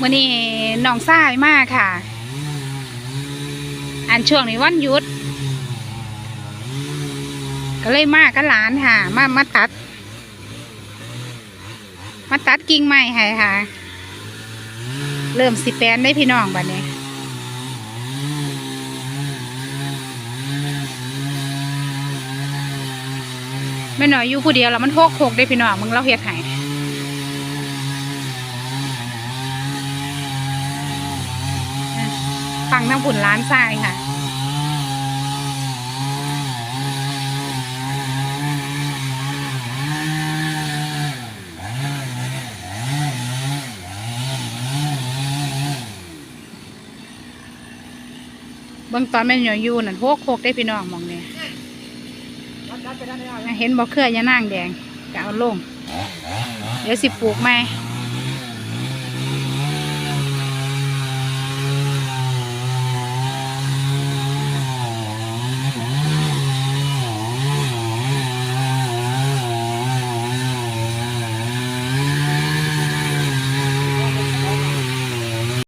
มื่อนี้น้องทรายมากค่ะ อันช่วงนี้วันหยุด ก็เลยมากับหลานค่ะ มามาตัด มาตัดกิ่งไม้ให้ค่ะ เริ่มสิแปนได้พี่น้องบัดนี้แม่หน่อยอยู่ผู้เดียวแล้วมันโหกโหกได้พี่น้องมึงเราเฮ็ดให้อะ ฟังทั้งผุนร้านทรายค่ะเบิ่งตอนแม่หนอยอยู่นั่นโหกโหกได้พี่น้องมองเนี่ยเห็นบอกเครือยานางแดงจะเอาลง เดี๋ยวสิปลูกไหม